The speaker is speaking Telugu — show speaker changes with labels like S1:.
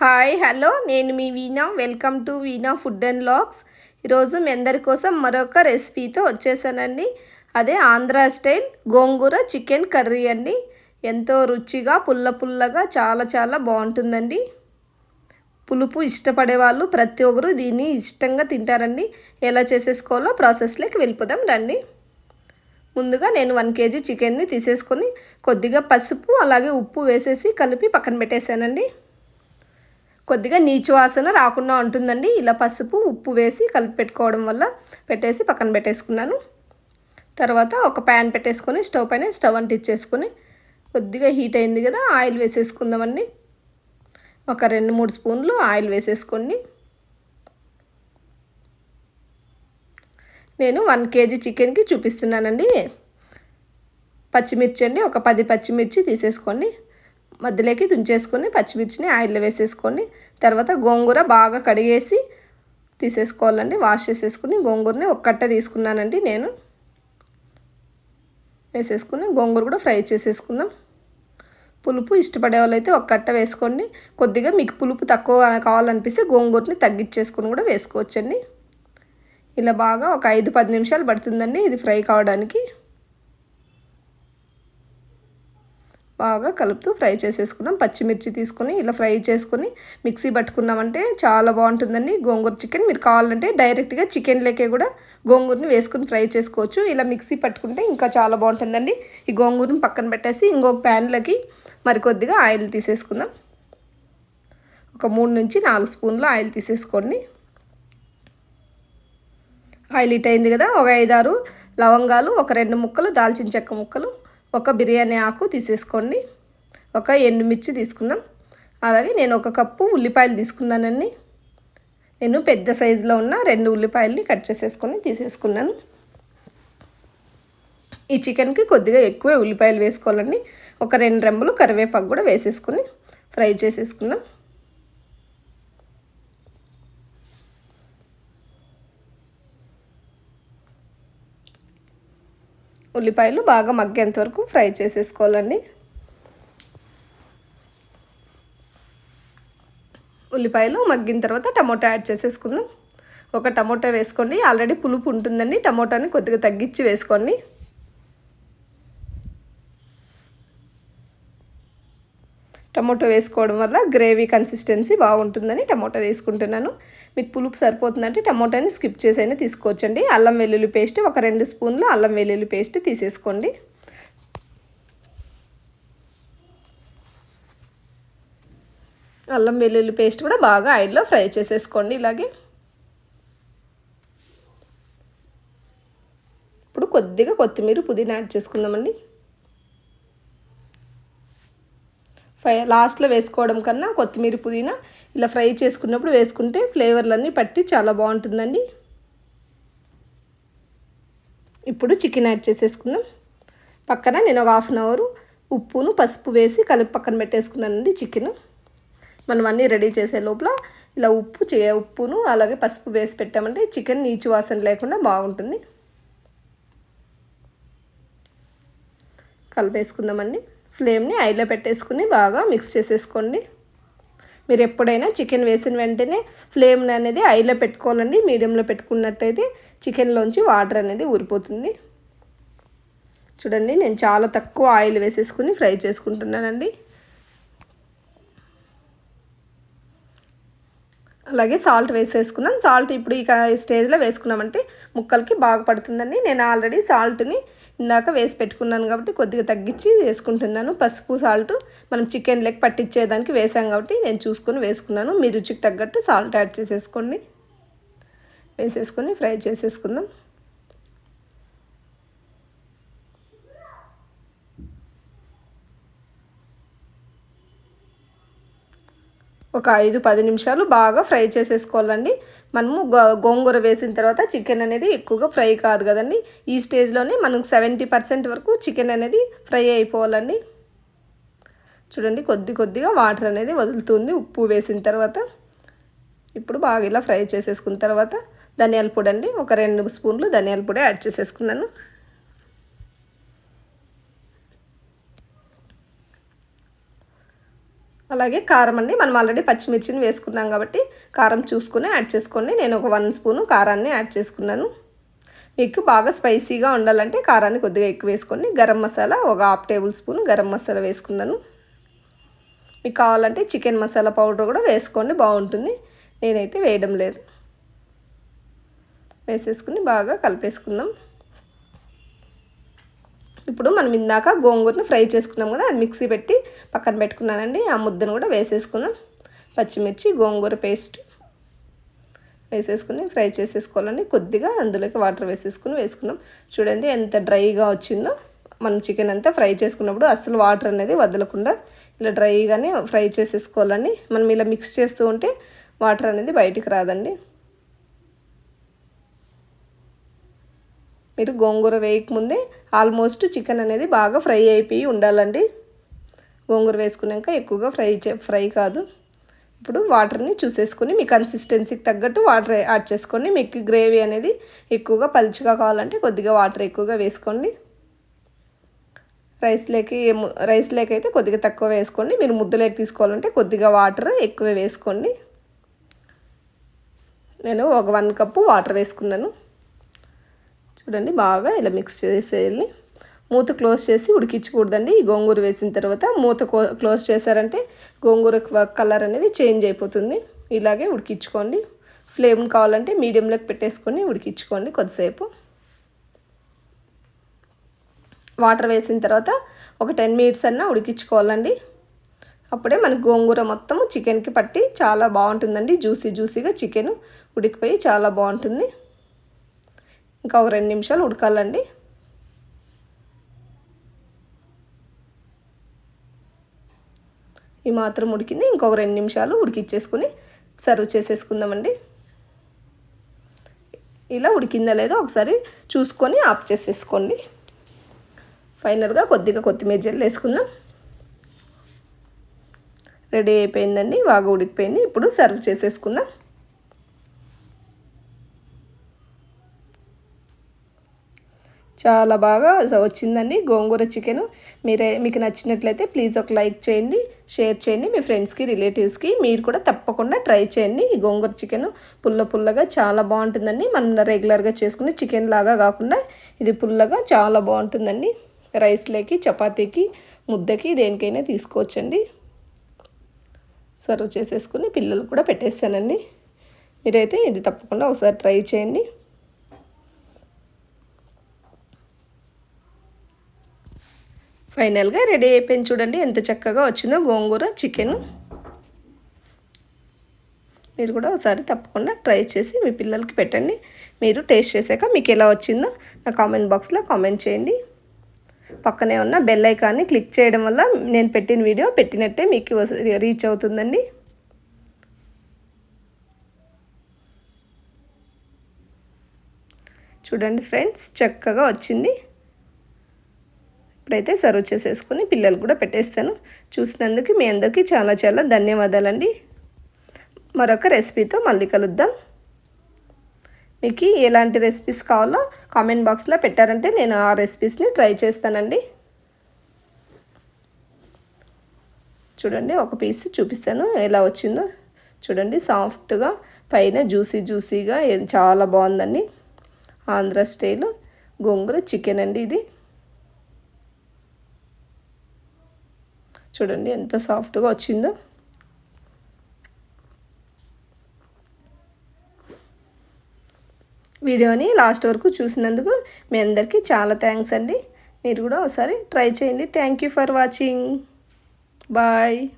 S1: Hi hello. నేను మీ Veena. Welcome to Veena food and logs ఈరోజు మీ అందరి కోసం మరొక రెసిపీతో వచ్చేసానండి. అదే Andhra style gongura chicken curry అండి. ఎంతో రుచిగా పుల్ల పుల్లగా చాలా చాలా బాగుంటుందండి. పులుపు ఇష్టపడే వాళ్ళు ప్రతి ఒక్కరు దీన్ని ఇష్టంగా తింటారండి. ఎలా చేసేసుకోవాలో ప్రాసెస్లోకి వెళ్ళిపోదాం రండి. ముందుగా నేను వన్ కేజీ చికెన్ని తీసేసుకొని కొద్దిగా పసుపు అలాగే ఉప్పు వేసేసి కలిపి పక్కన పెట్టేశానండి. కొద్దిగా నీచు వాసన రాకుండా ఉంటుందండి. ఇలా పసుపు ఉప్పు వేసి కలిపి పెట్టుకోవడం వల్ల పెట్టేసి పక్కన పెట్టేసుకున్నాను. తర్వాత ఒక ప్యాన్ పెట్టేసుకొని స్టవ్ పైన స్టవ్ అంటిచ్చేసుకొని కొద్దిగా హీట్ అయింది కదా ఆయిల్ వేసేసుకుందామండి. ఒక రెండు మూడు స్పూన్లు ఆయిల్ వేసేసుకోండి. నేను వన్ కేజీ చికెన్కి చూపిస్తున్నానండి. పచ్చిమిర్చి అండి ఒక పది పచ్చిమిర్చి తీసేసుకోండి. మధ్యలోకి తుంచేసుకొని పచ్చిమిర్చిని ఆయిల్లో వేసేసుకొని తర్వాత గోంగూర బాగా కడిగేసి తీసేసుకోవాలండి. వాష్ చేసేసుకుని గోంగూరని ఒక కట్ట తీసుకున్నానండి నేను. వేసేసుకుని గోంగూర కూడా ఫ్రై చేసేసుకుందాం. పులుపు ఇష్టపడే వాళ్ళైతే ఒక కట్ట వేసుకోండి. కొద్దిగా మీకు పులుపు తక్కువ కావాలనిపిస్తే గోంగూరని తగ్గించేసుకుని కూడా వేసుకోవచ్చండి. ఇలా బాగా ఒక ఐదు పది నిమిషాలు పడుతుందండి ఇది ఫ్రై కావడానికి. బాగా కలుపుతూ ఫ్రై చేసేసుకున్నాం. పచ్చిమిర్చి తీసుకొని ఇలా ఫ్రై చేసుకుని మిక్సీ పట్టుకున్నామంటే చాలా బాగుంటుందండి. గోంగూర చికెన్ మీరు కావాలంటే డైరెక్ట్గా చికెన్లకే కూడా గోంగూరని వేసుకుని ఫ్రై చేసుకోవచ్చు. ఇలా మిక్సీ పట్టుకుంటే ఇంకా చాలా బాగుంటుందండి. ఈ గోంగూరని పక్కన పెట్టేసి ఇంకొక ప్యాన్లోకి మరి కొద్దిగా ఆయిల్ తీసేసుకుందాం. ఒక మూడు నుంచి నాలుగు స్పూన్ల ఆయిల్ తీసేసుకోండి. ఆయిల్ ఇట్ అయింది కదా? ఒక ఐదారు లవంగాలు ఒక రెండు ముక్కలు దాల్చిన చెక్క ముక్కలు ఒక బిర్యానీ ఆకు తీసేసుకోండి ఒక ఎండుమిర్చి తీసుకున్నాం. అలాగే నేను ఒక కప్పు ఉల్లిపాయలు తీసుకున్నానండి. నేను పెద్ద సైజులో ఉన్న రెండు ఉల్లిపాయల్ని కట్ చేసేసుకొని తీసేసుకున్నాను. ఈ చికెన్కి కొద్దిగా ఎక్కువే ఉల్లిపాయలు వేసుకోవాలండి. ఒక రెండు రెంబులు కరివేపాకు కూడా వేసేసుకొని ఫ్రై చేసేసుకున్నాం. ఉల్లిపాయలు బాగా మగ్గేంత వరకు ఫ్రై చేసేసుకోవాలండి. ఉల్లిపాయలు మగ్గిన తర్వాత టమోటా యాడ్ చేసేసుకుందాం. ఒక టమోటా వేసుకోండి. ఆల్రెడీ పులుపు ఉంటుందండి. టమోటాని కొద్దిగా తగ్గించి వేసుకోండి. టమోటో వేసుకోవడం వల్ల గ్రేవీ కన్సిస్టెన్సీ బాగుంటుందని టమోటా తీసుకుంటున్నాను. మీకు పులుపు సరిపోతుందంటే టమోటాని స్కిప్ చేసైనా తీసుకోవచ్చండి. అల్లం వెల్లుల్లి పేస్ట్ ఒక రెండు స్పూన్లు అల్లం వెల్లుల్లి పేస్ట్ తీసేసుకోండి. అల్లం వెల్లుల్లి పేస్ట్ కూడా బాగా ఆయిల్లో ఫ్రై చేసేసుకోండి ఇలాగే. ఇప్పుడు కొద్దిగా కొత్తిమీర పుదీనా యాడ్ చేసుకుందామండి. ఫ్రై లాస్ట్లో వేసుకోవడం కన్నా కొత్తిమీర పుదీనా ఇలా ఫ్రై చేసుకున్నప్పుడు వేసుకుంటే ఫ్లేవర్లన్నీ పట్టి చాలా బాగుంటుందండి. ఇప్పుడు చికెన్ యాడ్ చేసేసుకుందాం. పక్కన నేను ఒక హాఫ్ అన్ అవర్ ఉప్పును పసుపు వేసి కలిపి పక్కన పెట్టేసుకున్నానండి చికెన్. మనం అన్నీ రెడీ చేసే లోపల ఇలా ఉప్పు చే ఉప్పును అలాగే పసుపు వేసి పెట్టామంటే చికెన్ నీచు వాసన లేకుండా బాగుంటుంది. కలిపేసుకుందామండి. ఫ్లేమ్ని ఐలో పెట్టేసుకుని బాగా మిక్స్ చేసేసుకోండి. మీరు ఎప్పుడైనా చికెన్ వేసిన వెంటనే ఫ్లేమ్ అనేది ఐలో పెట్టుకోవాలండి. మీడియంలో పెట్టుకున్నట్టయితే చికెన్లోంచి వాటర్ అనేది ఊరిపోతుంది. చూడండి నేను చాలా తక్కువ ఆయిల్ వేసేసుకుని ఫ్రై చేసుకుంటున్నానండి. అలాగే సాల్ట్ వేసేసుకున్నాం. సాల్ట్ ఇప్పుడు ఇక స్టేజ్లో వేసుకున్నామంటే ముక్కలకి బాగా పడుతుందని నేను ఆల్రెడీ సాల్ట్ని ఇందాక వేసి పెట్టుకున్నాను కాబట్టి కొద్దిగా తగ్గించి వేసుకుంటున్నాను. పసుపు సాల్ట్ మనం చికెన్ లెగ్ పట్టించేదానికి వేసాం కాబట్టి నేను చూసుకొని వేసుకున్నాను. మీ రుచికి తగ్గట్టు సాల్ట్ యాడ్ చేసేసుకోండి. వేసేసుకొని ఫ్రై చేసేసుకుందాం. ఒక ఐదు పది నిమిషాలు బాగా ఫ్రై చేసేసుకోవాలండి. మనము గోంగూర వేసిన తర్వాత చికెన్ అనేది ఎక్కువగా ఫ్రై కాదు కదండి. ఈ స్టేజ్లోనే మనకు సెవెంటీ పర్సెంట్ వరకు చికెన్ అనేది ఫ్రై అయిపోవాలండి. చూడండి కొద్ది కొద్దిగా వాటర్ అనేది వదులుతుంది ఉప్పు వేసిన తర్వాత. ఇప్పుడు బాగా ఇలా ఫ్రై చేసేసుకున్న తర్వాత ధనియాల పొడి అండి. ఒక రెండు స్పూన్లు ధనియాల పొడి యాడ్ చేసేసుకున్నాను. అలాగే కారం అండి. మనం ఆల్రెడీ పచ్చిమిర్చిని వేసుకున్నాం కాబట్టి కారం చూసుకుని యాడ్ చేసుకోండి. నేను ఒక వన్ స్పూను కారాన్ని యాడ్ చేసుకున్నాను. మీకు బాగా స్పైసీగా ఉండాలంటే కారాన్ని కొద్దిగా ఎక్కువ వేసుకోండి. గరం మసాలా ఒక half table spoon garam masala వేసుకున్నాను. మీకు కావాలంటే చికెన్ మసాలా పౌడర్ కూడా వేసుకోండి. బాగుంటుంది. నేనైతే వేయడం లేదు. వేసేసుకుని బాగా కలిపేసుకుందాం. ఇప్పుడు మనం ఇందాక గోంగూరను ఫ్రై చేసుకున్నాం కదా అది మిక్సీ పెట్టి పక్కన పెట్టుకున్నానండి. ఆ ముద్దను కూడా వేసేసుకున్నాం. పచ్చిమిర్చి గోంగూర పేస్ట్ వేసేసుకుని ఫ్రై చేసేసుకోవాలండి. కొద్దిగా అందులోకి వాటర్ వేసేసుకుని వేసుకున్నాం. చూడండి ఎంత డ్రైగా వచ్చిందో. మనం చికెన్ అంతా ఫ్రై చేసుకున్నప్పుడు అసలు వాటర్ అనేది వదలకుండా ఇలా డ్రైగానే ఫ్రై చేసేసుకోవాలండి. మనం ఇలా మిక్స్ చేస్తూ ఉంటే వాటర్ అనేది బయటికి రాదండి. మీరు గోంగూర వేయకముందే ఆల్మోస్ట్ చికెన్ అనేది బాగా ఫ్రై అయిపోయి ఉండాలండి. గోంగూర వేసుకున్నాక ఎక్కువగా ఫ్రై ఫ్రై కాదు. ఇప్పుడు వాటర్ని చూసేసుకొని మీ కన్సిస్టెన్సీకి తగ్గట్టు వాటర్ యాడ్ చేసుకోండి మీకు గ్రేవీ అనేది ఎక్కువగా పలుచగా కావాలంటే కొద్దిగా వాటర్ ఎక్కువగా వేసుకోండి. రైస్ లేకి రైస్ లేక అయితే కొద్దిగా తక్కువ వేసుకోండి. మీరు ముద్దలేకి తీసుకోవాలంటే కొద్దిగా వాటర్ ఎక్కువ వేసుకోండి. నేను ఒక వన్ కప్పు వాటర్ వేసుకున్నాను. చూడండి బాగా ఇలా మిక్స్ చేసేయాలి మూత క్లోజ్ చేసి ఉడికించకూడదండి. ఈ గోంగూర వేసిన తర్వాత మూత క్లోజ్ చేశారంటే గోంగూర కలర్ అనేది చేంజ్ అయిపోతుంది. ఇలాగే ఉడికించుకోండి. ఫ్లేమ్ కావాలంటే మీడియంలోకి పెట్టేసుకొని ఉడికించుకోండి కొద్దిసేపు. వాటర్ వేసిన తర్వాత ఒక టెన్ మినిట్స్ అన్నా ఉడికించుకోవాలండి. అప్పుడే మనకు గోంగూర మొత్తం చికెన్కి పట్టి చాలా బాగుంటుందండి. జ్యూసీ జ్యూసీగా చికెన్ ఉడికిపోయి చాలా బాగుంటుంది. ఇంకా ఒక రెండు నిమిషాలు ఉడకాలండి. ఈ మాత్రం ఉడికింది. ఇంకొక రెండు నిమిషాలు ఉడికిచ్చేసుకుని సర్వ్ చేసేసుకుందామండి. ఇలా ఉడికిందా లేదో ఒకసారి చూసుకొని ఆఫ్ చేసేసుకోండి. ఫైనల్గా కొద్దిగా కొత్తిమీర జల్లు వేసుకుందాం. రెడీ అయిపోయిందండి. బాగా ఉడికిపోయింది. ఇప్పుడు సర్వ్ చేసేసుకుందాం. చాలా బాగా వచ్చిందండి గోంగూర చికెన్. మీరే మీకు నచ్చినట్లయితే ప్లీజ్ ఒక లైక్ చేయండి షేర్ చేయండి మీ ఫ్రెండ్స్కి రిలేటివ్స్కి మీరు కూడా తప్పకుండా ట్రై చేయండి ఈ గోంగూర చికెన్. పుల్ల పుల్లగా చాలా బాగుంటుందండి. మనం రెగ్యులర్గా చేసుకునే చికెన్ లాగా కాకుండా ఇది పుల్లగా చాలా బాగుంటుందండి. రైస్లోకి చపాతీకి ముద్దకి దేనికైనా తీసుకోవచ్చండి. సర్వ్ చేసేసుకుని పిల్లలు కూడా పెట్టేస్తానండి. మీరైతే ఇది తప్పకుండా ఒకసారి ట్రై చేయండి. ఫైనల్గా రెడీ అయిపోయింది చూడండి ఎంత చక్కగా వచ్చిందో గోంగూర చికెన్. మీరు కూడా ఒకసారి తప్పకుండా ట్రై చేసి మీ పిల్లలకి పెట్టండి. మీరు టేస్ట్ చేశాక మీకు ఎలా వచ్చిందో నా కామెంట్ బాక్స్లో కామెంట్ చేయండి. పక్కనే ఉన్న బెల్ ఐకాన్ని క్లిక్ చేయడం వల్ల నేను పెట్టిన వీడియో పెట్టినట్టే మీకు రీచ్ అవుతుందండి. చూడండి ఫ్రెండ్స్ చక్కగా వచ్చింది. ఇప్పుడైతే సర్వ్ చేసేసుకుని పిల్లలు కూడా పెట్టేస్తాను. చూసినందుకు మీ అందరికీ చాలా చాలా ధన్యవాదాలండి. మరొక రెసిపీతో మళ్ళీ కలుద్దాం. మీకు ఎలాంటి రెసిపీస్ కావాలో కామెంట్ బాక్స్లో పెట్టారంటే నేను ఆ రెసిపీస్ని ట్రై చేస్తానండి. చూడండి ఒక పీస్ చూపిస్తాను ఎలా వచ్చిందో. చూడండి సాఫ్ట్గా పైన జ్యూసీ జ్యూసీగా చాలా బాగుందండి. ఆంధ్ర స్టైల్. గోంగూర చికెన్ అండి ఇది. చూడండి ఎంత సాఫ్ట్గా వచ్చిందో. వీడియోని లాస్ట్ వరకు చూసినందుకు మీ అందరికీ చాలా థ్యాంక్స్ అండి. మీరు కూడా ఒకసారి ట్రై చేయండి. Thank you for watching. Bye.